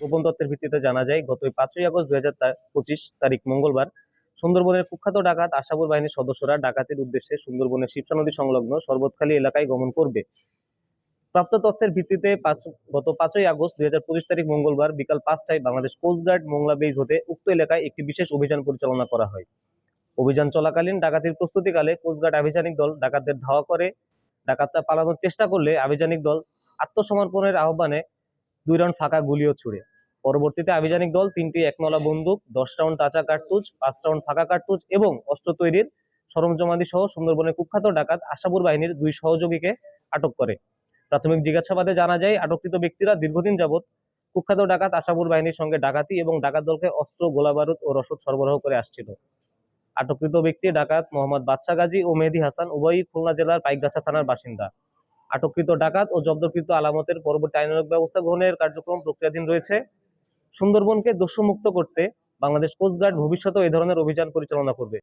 গোপন তথ্যের ভিত্তিতে জানা যায় গত পাঁচই আগস্ট দুই হাজার পঁচিশ তারিখ মঙ্গলবার সুন্দরবনের কুখ্যাত ডাকাত আশাপুর বাহিনীর সদস্যরা ডাকাতির উদ্দেশ্যে সুন্দরবনের শিবসা নদী সংলগ্ন শরবতখালী এলাকায় গমন করবে। প্রাপ্ত তথ্যের ভিত্তিতে গত পাঁচই আগস্ট দুই হাজার পঁচিশ তারিখ মঙ্গলবার বিকাল পাঁচটায় বাংলাদেশ কোস্টগার্ড মোংলা বেজ হতে উক্ত এলাকায় একটি বিশেষ অভিযান পরিচালনা করা হয়। অভিযান চলাকালীন ডাকাতির প্রস্তুতিকালে কোস্টগার্ড আভিযানিক দল ডাকাতদের ধাওয়া করে। ডাকাতরা পালানোর চেষ্টা করলে আভিযানিক দল আত্মসমর্পণের আহ্বানে দুই রাউন্ড ফাঁকা গুলিও ছুড়ে। পরবর্তীতে আভিযানিক দল তিনটি একনলা বন্দুক, দশ রাউন্ড টাচা কার্তুজ, পাঁচ রাউন্ড ফাঁকা কার্তুজ এবং অস্ত্র তৈরির সরঞ্জামাদি সহ সুন্দরবনের কুখ্যাত ডাকাত আশাপুর বাহিনীর দুই সহযোগীকে আটক করে। প্রাথমিক জিজ্ঞাসাবাদে জানা যায়, আটককৃত ব্যক্তিরা দীর্ঘদিন যাবৎ কুখ্যাত ডাকাত আশাপুর বাহিনীর সঙ্গে ডাকাতি এবং ডাকাত দলকে অস্ত্র, গোলাবারুদ ও রসদ সরবরাহ করে আসছিল। আটককৃত ব্যক্তি ডাকাত মোহাম্মদ বাদশা গাজী ও মেহেদি হাসান, উভয়ই খুলনা জেলার পাইকগাছা থানার বাসিন্দা। আটককৃত ডাকাত ও জব্দকৃত আলামতের পরবর্তী আইনানুক ব্যবস্থা গ্রহণের কার্যক্রম প্রক্রিয়াধীন রয়েছে। সুন্দরবনকে দস্যুমুক্ত করতে বাংলাদেশ কোস্টগার্ড ভবিষ্যতেও এ ধরনের অভিযান পরিচালনা করবে।